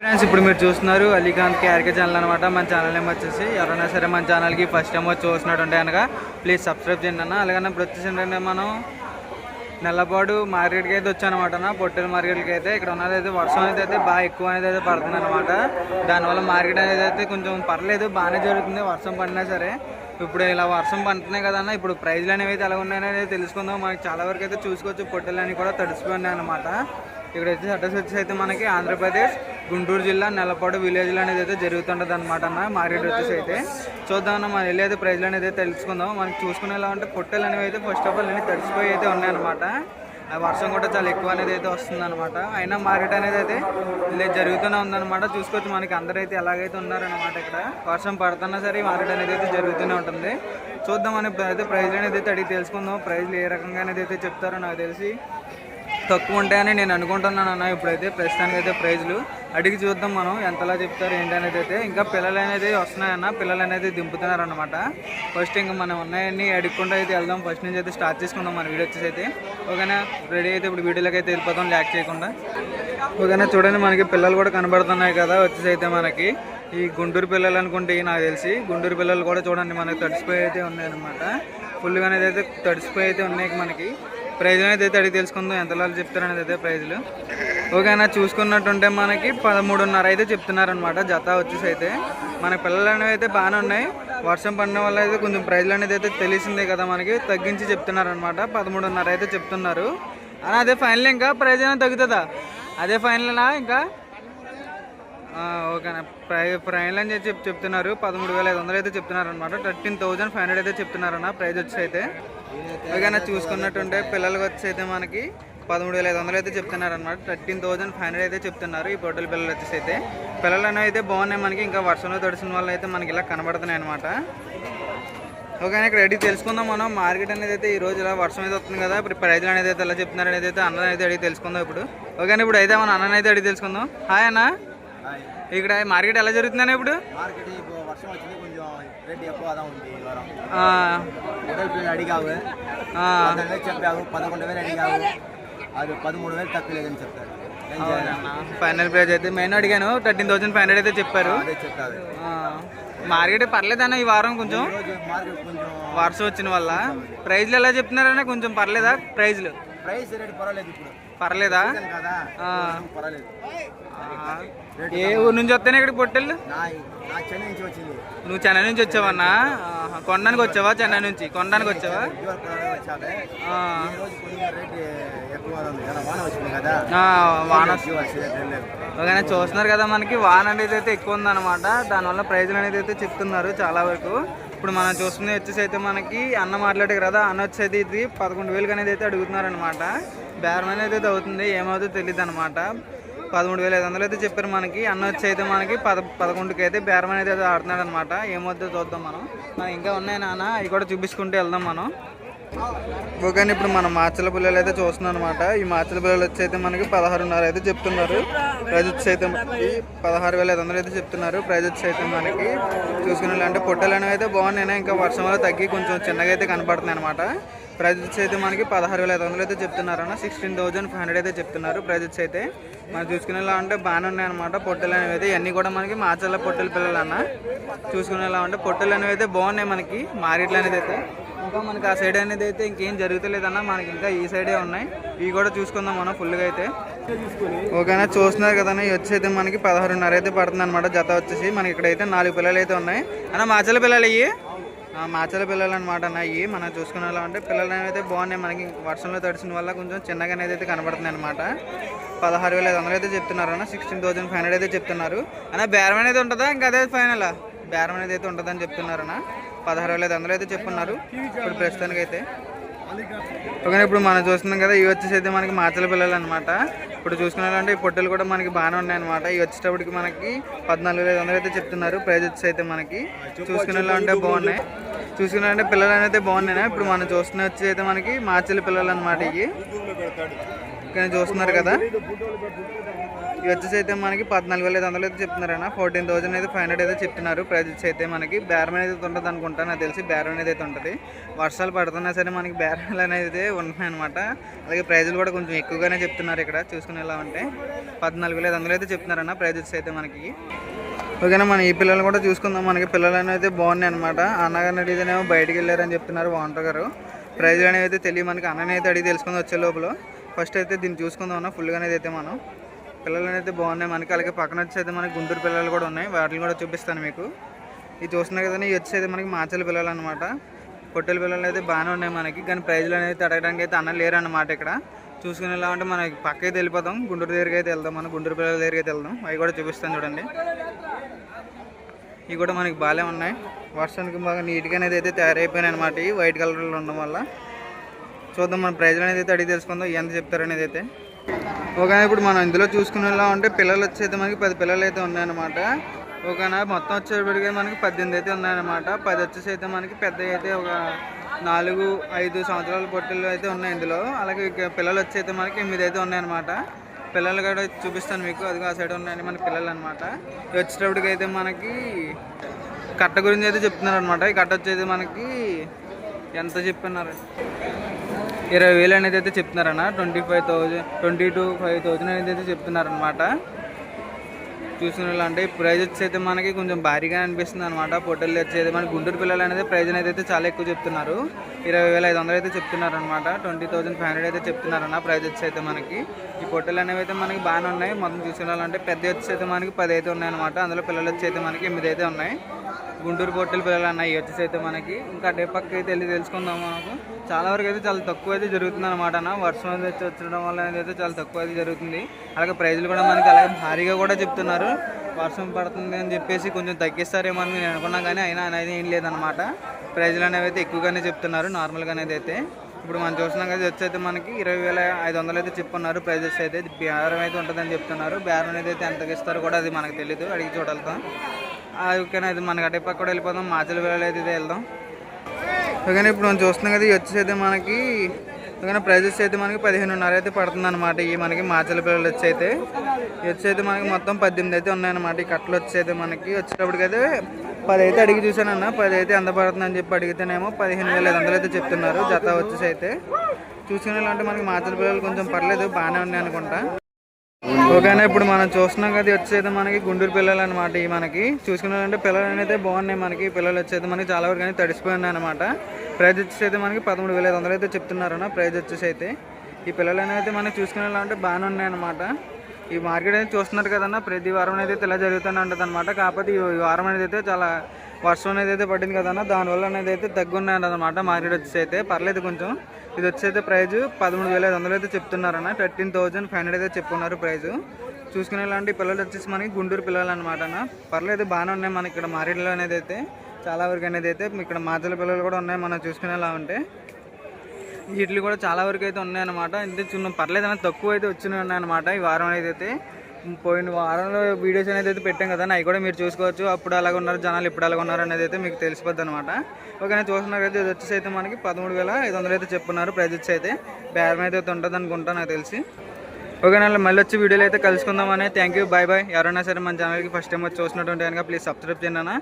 Friends ఇప్పుడు మీరు చూస్తున్నారు అలీఖాన్ క్యారికే ఛానల్ అనమాట మన ఛానల్ నేమ్ వచ్చేసి ఎవరైనా సరే మన ఛానల్కి ఫస్ట్ టైం వచ్చి చూసినట్టుంటే కనుక ప్లీజ్ సబ్స్క్రైబ్ చేయండి అన్న. అలాగనే ఇప్పుడు వచ్చేసి ఏంటంటే మనం నెల్లపాడు మార్కెట్కి అయితే వచ్చానమాట అన్న. పొట్టెల మార్కెట్కి అయితే ఇక్కడ ఉన్నది అయితే వర్షం అనేది అయితే బాగా ఎక్కువ అనేది అయితే పడుతుంది అనమాట దానివల్ల మార్కెట్ అనేది అయితే కొంచెం పర్లేదు బాగానే జరుగుతుంది. వర్షం పడినా సరే ఇప్పుడు ఇలా వర్షం పడుతున్నాయి కదన్న ఇప్పుడు ప్రైజ్లు అనేవి అయితే ఎలా ఉన్నాయనేది తెలుసుకుందాం. మనకి చాలా వరకు అయితే చూసుకోవచ్చు. పొట్టెలు అని కూడా తడిసిపోయినాయి అనమాట ఇక్కడ వచ్చేసి అడ్రస్ వచ్చేసి అయితే మనకి ఆంధ్రప్రదేశ్ గుంటూరు జిల్లా నెలపాడు విలేజ్లో అనేది అయితే జరుగుతుంటుంది అనమాట అన్న మార్కెట్ వచ్చేసి అయితే. చూద్దాం అన్న మనం వెళ్ళి అయితే ప్రైజ్లు అనేది అయితే తెలుసుకుందాం. మనం చూసుకునేలా ఉంటే పొట్టెలు అనేవి అయితే ఫస్ట్ ఆఫ్ ఆల్ అన్ని తడిసిపోయి అయితే ఉన్నాయన్నమాట. ఆ వర్షం కూడా చాలా ఎక్కువ అనేది అయితే వస్తుంది అనమాట అయినా మార్కెట్ అనేది అయితే ఇలా జరుగుతూనే ఉందన్నమాట. చూసుకోవచ్చు మనకి అందరూ అయితే ఎలాగైతే ఉన్నారనమాట ఇక్కడ. వర్షం పడుతున్నా సరే మార్కెట్ అనేది అయితే జరుగుతూనే ఉంటుంది. చూద్దాం అని అయితే ప్రైజ్లు అనేది అయితే అడిగి తెలుసుకుందాం. ప్రైజ్లు ఏ రకంగా అనేది అయితే చెప్తారో నాకు తెలిసి. తక్కువ ఉంటాయని నేను అనుకుంటున్నాను అన్న. ఇప్పుడైతే ప్రస్తుతానికి అయితే ప్రైజ్లు. అడిగి చూద్దాం మనం ఎంతలా చెప్తారు ఏంటి అనేది అయితే. ఇంకా పిల్లలు అనేది వస్తున్నాయన్న పిల్లలు అనేది దింపుతున్నారు అనమాట ఫస్ట్ ఇంకా మనం ఉన్నాయన్నీ అడుక్కుంటూ అయితే వెళ్దాం. ఫస్ట్ నుంచి అయితే స్టార్ట్ చేసుకుందాం మన వీడియో వచ్చేసి అయితే. ఓకేనా? రెడీ అయితే ఇప్పుడు వీడియోలోకి అయితే వెళ్ళిపోతాం ల్యాక్ చేయకుండా. ఓకేనా? చూడండి మనకి పిల్లలు కూడా కనబడుతున్నాయి కదా వచ్చేసి అయితే మనకి. ఈ గుంటూరు పిల్లలు అనుకుంటే నాకు తెలిసి. గుంటూరు పిల్లలు కూడా చూడండి మనకి తడిసిపోయి అయితే ఉన్నాయన్నమాట. ఫుల్గానే అనేది అయితే తడిసిపోయి అయితే ఉన్నాయి మనకి. ప్రైజ్ అనేది అయితే అడిగి తెలుసుకుందాం. ఎంతలో చెప్తారనేది అయితే ప్రైజ్లు ఓకే అన్న చూసుకున్నట్టుంటే మనకి పదమూడున్నర అయితే చెప్తున్నారనమాట జత వచ్చేసి అయితే మన పిల్లలు అనేవి అయితే బాగానే ఉన్నాయి. వర్షం పడిన వల్ల అయితే కొంచెం ప్రైజ్లు అనేది అయితే తెలిసిందే కదా మనకి. తగ్గించి చెప్తున్నారనమాట పదమూడున్నర అయితే చెప్తున్నారు. అన్న అదే ఫైనల్ ఇంకా ప్రైజ్ అనేది తగ్గుతుందా? అదే ఫైనల్నా ఇంకా? ఓకేనా ప్రై ఫైనల్ అని చెప్పి చెప్తున్నారు. పదమూడు వేల ఐదు వందలు అయితే చెప్తున్నారు అనమాట థర్టీన్ థౌజండ్ ఫైవ్ హండ్రెడ్ అయితే చెప్తున్నారన్న. ప్రైజ్ వచ్చి అయితే ఓకేనా చూసుకున్నట్టుంటే పిల్లలకి వచ్చి అయితే మనకి పదమూడు వేల ఐదు వందలు అయితే చెప్తున్నారు అనమాట థర్టీన్ థౌజండ్ ఫైవ్ హండ్రెడ్ అయితే చెప్తున్నారు ఈ పొట్టల పిల్లలు వచ్చేసి అయితే పిల్లలు అనేవి అయితే బాగున్నాయి మనకి ఇంకా వర్షంలో తడిసిన వల్ల అయితే మనకి ఇలా కనబడుతున్నాయి అనమాట ఓకే ఇక్కడ రెడీ తెలుసుకుందాం మనం. మార్కెట్ అనేది అయితే ఈ రోజు ఇలా వర్షం అయితే వస్తుంది కదా ఇప్పుడు ప్రైజ్లు అనేది అయితే ఎలా చెప్తున్నారు అనేది అయితే అన్న అయితే అడిగి తెలుసుకుందాం ఇప్పుడు. ఓకే ఇప్పుడు అయితే మన అన్న అయితే అడిగి తెలుసుకుందాం. హాయ్ అన్న. ఇక్కడ మార్కెట్ ఎలా జరుగుతుందన్న ఇప్పుడు? ఎక్కువ ఉంది వారం. అడిగావు. వేలు చెప్పావు పదకొండు వేలు అడిగావు. అది పదమూడు వేలు తక్కువ లేదని చెప్తారు ఫైనల్ ప్రైజ్ అయితే మెయిన్ అడిగాను థర్టీన్ థౌసండ్ ఫైవ్ హండ్రెడ్ అయితే చెప్పారు. అదే చెప్తారు ఆ, మార్కెట్ పర్లేదన్న ఈ వారం కొంచెం. మార్కెట్ కొంచెం వర్షం వచ్చిన వల్ల. ప్రైజ్లు ఎలా చెప్తున్నారన్న కొంచెం పర్లేదా? ప్రైజ్లు. ప్రైస్ రేట్ పర్వాలేదు ఇప్పుడు. పర్లేదా? కదా. పర్వాలేదు. ఏ ఊరు నుంచి వస్తేనే ఇక్కడికి పొట్టెళ్ళు? నా నా చెన్నై నుంచి వచ్చింది. నువ్వు చెన్నై నుంచి వచ్చావన్నా? ఆహా, కొనడానికి వచ్చావా చెన్నై నుంచి? కొనడానికి వచ్చావా? వాన చూస్తున్నారు కదా మనకి వాన అనేది అయితే ఎక్కువ ఉందన్నమాట. దానివల్ల ప్రైజ్లు అనేది అయితే చెప్తున్నారు చాలా వరకు. ఇప్పుడు మనం చూస్తుంది వచ్చేసి అయితే మనకి అన్న మాట్లాడారు కదా అన్న వచ్చేది ఇది పదకొండు వేలకు అనేది అయితే అడుగుతున్నారనమాట బేరం అనేది అయితే అవుతుంది ఏమవుతుందో తెలియదు అనమాట పదమూడు వేల ఐదు వందలు అయితే చెప్పారు మనకి. అన్న వచ్చి అయితే మనకి పద పదకొండుకి అయితే బేరం అనేది అయితే ఆడుతున్నాడు అనమాట ఏమవుతుందో చూద్దాం మనం. ఇంకా ఉన్నాయి నాన్న అవి కూడా చూపించుకుంటూ వెళ్దాం మనం. ఓకే ఇప్పుడు మనం మాచల పిల్లలు అయితే చూస్తున్నాం అనమాట ఈ మాచల పిల్లలు వచ్చి అయితే మనకి పదహారున్నర అయితే చెప్తున్నారు. ప్రైజ్ వచ్చి అయితే మనకి పదహారు వేల ఐదు వందలు అయితే చెప్తున్నారు. ప్రైజ్ వచ్చి అయితే మనకి చూసుకునే అంటే పొట్టలు అనేవి అయితే బాగున్నాయి ఇంకా వర్షం వల్ల తగ్గి కొంచెం చిన్నగా అయితే కనపడుతున్నాయి అనమాట ప్రైజ్ వచ్చి అయితే మనకి పదహారు వేల ఐదు వందలు అయితే చెప్తున్నారు అన్న సిక్స్టీన్ థౌజండ్ ఫైవ్ హండ్రెడ్ అయితే చెప్తున్నారు. ప్రైజ్ వచ్చి అయితే మనం చూసుకునేలా అంటే బాగానే ఉన్నాయి అనమాట పొట్టలు అనేవి అయితే ఇవన్నీ కూడా మనకి మాచల్ల పొట్టల పిల్లలు అన్న చూసుకునేలా అంటే పొట్టలు అనేవి అయితే బాగున్నాయి మనకి మార్కెట్లు అనేది అయితే. ఇంకా మనకి ఆ సైడ్ అనేది అయితే ఇంకేం జరుగుతలేదన్నా మనకి ఇంకా ఈ సైడే ఉన్నాయి. ఇవి కూడా చూసుకుందాం మనం ఫుల్గా అయితే. ఓకేనా చూస్తున్నారు కదన్నా ఇవి వచ్చి అయితే మనకి పదహారున్నర అయితే పడుతుంది అనమాట జత వచ్చేసి మనకి ఇక్కడైతే నాలుగు పిల్లలు అయితే ఉన్నాయి. అన్న మాచల పిల్లలు ఇవి ఆ, మాచల పిల్లలు అనమాట అన్న ఇవి మనం చూసుకునేలా అంటే పిల్లలు అయితే బాగున్నాయి. మనకి వర్షంలో తడిసిన వల్ల కొంచెం చిన్నగా అనేది అయితే కనబడుతుంది అనమాట పదహారు వేల ఐదు వందలు అయితే చెప్తున్నారు అన్న సిక్స్టీన్ థౌసండ్ ఫైవ్ హండ్రెడ్ అయితే చెప్తున్నారు. అన్న బేరం అనేది ఉంటుందా? ఇంకా అదే ఫైనల్ బేరం అనేది అయితే ఉంటుందని చెప్తున్నారు అన్న. పదహారు వేల ఐదు వందలు అయితే చెప్తున్నారు ఇప్పుడు ప్రస్తుతానికి అయితే ఓకే ఇప్పుడు మనం చూస్తున్నాం కదా ఇవి వచ్చేసి అయితే మనకి మాచల పిల్లలు అనమాట ఇప్పుడు చూసుకున్నారంటే ఈ పొట్టెలు కూడా మనకి బాగానే ఉన్నాయన్నమాట. ఇవి వచ్చేటప్పటికి మనకి పద్నాలుగు వేల ఐదు వందలు అయితే చెప్తున్నారు ప్రైజ్ వచ్చి అయితే మనకి. చూసుకునే అంటే బాగున్నాయి. చూసుకున్నారంటే పిల్లలు అనేది బాగున్నాయి ఇప్పుడు మనం చూస్తున్న వచ్చి అయితే మనకి మాచల పిల్లలు అనమాట ఇవి. ఇక్కడ చూస్తున్నారు కదా. ఇవి వచ్చేసి అయితే మనకి పద్నాలుగు వేల ఐదు వందలు అయితే చెప్తున్నారన్న. ఫోర్టీన్ థౌసండ్ అయితే ఫైవ్ హండ్రెడ్ అయితే చెప్తున్నారు ప్రైజెస్ అయితే మనకి బేరం అనేది అయితే ఉంటుంది అనుకుంటా. నాకు తెలిసి బేరం అనేది అయితే ఉంటుంది. వర్షాలు పడుతున్నా సరే మనకి బేరాలు అనేది ఉన్నాయన్నమాట అలాగే ప్రైజులు కూడా కొంచెం ఎక్కువగానే చెప్తున్నారు ఇక్కడ. చూసుకునేలా ఉంటే పద్నాలుగు వేల ఐదు వందలు అయితే చెప్తున్నారన్న. ప్రైజెస్ అయితే మనకి. ఓకేనా మనం ఈ పిల్లలు కూడా చూసుకుందాం. మనకి పిల్లలు అయితే బాగున్నాయి అనమాట అన్నగారిని అడిగితేనేమో బయటికి వెళ్ళారని చెప్తున్నారు బాగుంటారు గారు. ప్రైజ్లు అనేవి అయితే తెలియ మనకి. అన్నని అయితే అడిగి తెలుసుకుందాం వచ్చే లోపల. ఫస్ట్ అయితే దీన్ని చూసుకుందాం అన్న. ఫుల్గా అనేది అయితే మనం. పిల్లలు అయితే బాగున్నాయి. మనకి అలాగే పక్కన వచ్చి అయితే మనకి గుంటూరు పిల్లలు కూడా ఉన్నాయి. వాటిని కూడా చూపిస్తాను మీకు. ఇది చూస్తున్నారు కదా ఇవి వచ్చి అయితే మనకి మాచల పిల్లలు అనమాట పొట్టెల పిల్లలు అయితే బాగానే ఉన్నాయి మనకి. కానీ ప్రైజ్లు అనేది అడగడానికి అయితే అన్న లేరు అనమాట ఇక్కడ. చూసుకుని అంటే మనకి పక్క అయితే వెళ్ళిపోతాం గుంటూరు దగ్గరికి అయితే వెళ్దాం. మనం గుంటూరు పిల్లల దగ్గరికి అయితే వెళ్దాం. అవి కూడా చూపిస్తాను చూడండి. ఇవి కూడా మనకి బాగానే ఉన్నాయి. వర్షానికి బాగా నీట్గా అనేది అయితే తయారైపోయినాయి అనమాట ఇవి వైట్ కలర్లో ఉండడం వల్ల. చూద్దాం మన ప్రైజ్లు అనేది అయితే అడిగి తెలుసుకుందాం. ఎంత చెప్తారనేది అయితే. ఓకేనా ఇప్పుడు మనం ఇందులో చూసుకునేలా ఉంటే పిల్లలు వచ్చేది మనకి పది పిల్లలు అయితే ఉన్నాయన్నమాట. ఓకేనా మొత్తం వచ్చేటప్పటికి మనకి పద్దెనిమిది అయితే ఉన్నాయన్నమాట. పది వచ్చేసి అయితే మనకి పెద్ద అయితే ఒక నాలుగు ఐదు సంవత్సరాల పొట్టెలు అయితే ఉన్నాయి ఇందులో. అలాగే పిల్లలు వచ్చి అయితే మనకి ఎనిమిది అయితే ఉన్నాయన్నమాట. పిల్లలు కూడా చూపిస్తాను మీకు. అది ఆ సైడ్ ఉన్నాయని మన పిల్లలు అనమాట వచ్చేటప్పటికి అయితే మనకి కట్ట గురించి అయితే చెప్తున్నారు అనమాట ఈ కట్ట వచ్చేది మనకి ఎంత చెప్పినారు? ఇరవై వేలు అనేది అయితే చెప్తున్నారన్న. Twenty five thousand twenty two five thousand అనేది అయితే చెప్తున్నారనమాట చూసిన అంటే ప్రైజ్ వచ్చి అయితే మనకి కొంచెం భారీగా అనిపిస్తుంది అనమాట పొట్టెలు వచ్చేది మనకి గుంటూరు పిల్లలు అనేది ప్రైజ్ అనేది అయితే చాలా ఎక్కువ చెప్తున్నారు. ఇరవై వేల ఐదు వందలు అయితే చెప్తున్నారు అనమాట ట్వంటీ థౌసండ్ ఫైవ్ హండ్రెడ్ అయితే చెప్తున్నారన్న ప్రైజ్ వచ్చి అయితే మనకి. ఈ పొట్టెలు అనేవి అయితే మనకి బాగానే ఉన్నాయి. మొత్తం చూసిన పెద్ద వచ్చి అయితే మనకి పది అయితే ఉన్నాయన్నమాట అందులో పిల్లలు వచ్చి అయితే మనకి ఎనిమిది అయితే ఉన్నాయి. గుంటూరు పొట్టెల పిల్లలు అన్నాయి వచ్చేసి అయితే మనకి. ఇంకా అటే పక్క అయితే వెళ్ళి తెలుసుకుందాం మనకు చాలా వరకు అయితే చాలా తక్కువ అయితే జరుగుతుంది అనమాట అన్న. వర్షం అనేది వచ్చి వచ్చడం వల్ల అనేది అయితే చాలా తక్కువ అయితే జరుగుతుంది. అలాగే ప్రైజులు కూడా మనకి అలాగే భారీగా కూడా చెప్తున్నారు. వర్షం పడుతుంది అని చెప్పేసి కొంచెం తగ్గిస్తారేమో అని నేను అనుకున్నా కానీ అయినా అనేది ఏం లేదనమాట ప్రైజులు అనేవి అయితే ఎక్కువగానే చెప్తున్నారు నార్మల్గా అనేది అయితే. ఇప్పుడు మనం చూస్తున్నాం కదా వచ్చి అయితే మనకి ఇరవై వేల ఐదు వందలు అయితే చెప్పున్నారు ప్రైజెస్ అయితే. బేరం అయితే ఉంటుందని చెప్తున్నారు. బేరం అనేది అయితే ఎంతకి ఇస్తారో కూడా అది మనకు తెలియదు అడిగి చూడాలి ఓకేనా ఇది మనకి అటే పక్క కూడా వెళ్ళిపోదాం మాచల వెళ్ళలేదు అయితే ఇదే వెళ్దాం. ఓకేనా ఇప్పుడు మనం చూస్తున్నాం కదా ఇది వచ్చేసి అయితే మనకి ఓకేనా ప్రైజెస్ అయితే మనకి పదిహేనున్నర అయితే పడుతుంది అనమాట ఈ మనకి మాచల పిల్లలు వచ్చి అయితే ఇది వచ్చి అయితే మనకి మొత్తం పద్దెనిమిది అయితే ఉన్నాయన్నమాట. ఈ కట్టలు వచ్చి మనకి వచ్చేటప్పటికైతే పది అయితే అడిగి చూశానన్న పది అయితే ఎంత పడుతుందని చెప్పి అడిగితేనేమో పదిహేను వేల ఐదు వందలు అయితే చెప్తున్నారు జత వచ్చేసి అయితే. చూసుకునేలా మనకి మాచల పిల్లలు కొంచెం పర్లేదు బాగానే ఉన్నాయి అనుకుంటా. ఓకేనా ఇప్పుడు మనం చూస్తున్నాం కదా వచ్చేది మనకి గుంటూరు పిల్లలు అనమాట ఈ మనకి. చూసుకున్నారంటే పిల్లలు అనేది బాగున్నాయి మనకి. పిల్లలు వచ్చేది మనకి చాలా వరకు అనేది తడిసిపోయింది అనమాట ప్రైజ్ వచ్చేసి అయితే మనకి పదమూడు వేల ఐదు వందలు అయితే చెప్తున్నారన్న ప్రైజ్ వచ్చేసి అయితే ఈ పిల్లలు అనేది మనకి చూసుకునేలా అంటే బాగానే ఉన్నాయి అనమాట ఈ మార్కెట్ అనేది చూస్తున్నారు కదన్న ప్రతి వారం అనేది అయితే ఇలా జరుగుతూనే ఉంటుంది అనమాట కాకపోతే ఈ వారం అనేది అయితే చాలా వర్షం అనేది అయితే పడింది కదన్న దానివల్ల అనేది అయితే తగ్గున్నాయి అనమాట మార్కెట్ వచ్చేసి అయితే. పర్లేదు కొంచెం. ఇది వచ్చేది ప్రైజ్ పదమూడు వేల ఐదు వందలు అయితే చెప్తున్నారన్న థర్టీన్ థౌజండ్ ఫైవ్ హండ్రెడ్ అయితే చెప్పున్నారు ప్రైజ్ చూసుకునే లాంటి పిల్లలు వచ్చేసి మనకి గుంటూరు పిల్లలు అనమాట అన్న. పర్లేదు బాగానే ఉన్నాయి మనకి ఇక్కడ మార్కెట్లో అనేది అయితే. చాలా వరకు అనేది అయితే ఇక్కడ మాజల పిల్లలు కూడా ఉన్నాయి మనం చూసుకునేలా ఉంటే. వీటిలో కూడా చాలా వరకు అయితే ఉన్నాయన్నమాట. ఇంత చిన్న పర్లేదు అనేది తక్కువ అయితే వచ్చినాయి ఉన్నాయన్నమాట ఈ వారం అనేది అయితే. పోయిన వారంలో వీడియోస్ అనేది అయితే పెట్టాం కదా అవి కూడా మీరు చూసుకోవచ్చు. అప్పుడు అలాగ ఉన్నారు జనాలు ఇప్పుడు అలాగ ఉన్నారు అనేది అయితే మీకు తెలిసిపోద్ది అనమాట ఓకే చూస్తున్నారు అయితే ఇది వచ్చేసి అయితే మనకి పదమూడు వేల ఐదు వందలు అయితే చెప్పున్నారు ప్రైజ్ వచ్చి అయితే. బేరం అయితే ఉంటుంది అనుకుంటా నాకు తెలిసి. ఓకే నా మళ్ళీ వచ్చి వీడియోలు అయితే కలుసుకుందామని థ్యాంక్ యూ బాయ్ బాయ్ ఎవరైనా సరే మన ఛానల్కి ఫస్ట్ టైం వచ్చి చూసినటువంటి కనుక ప్లీజ్ సబ్స్క్రైబ్ చేయండి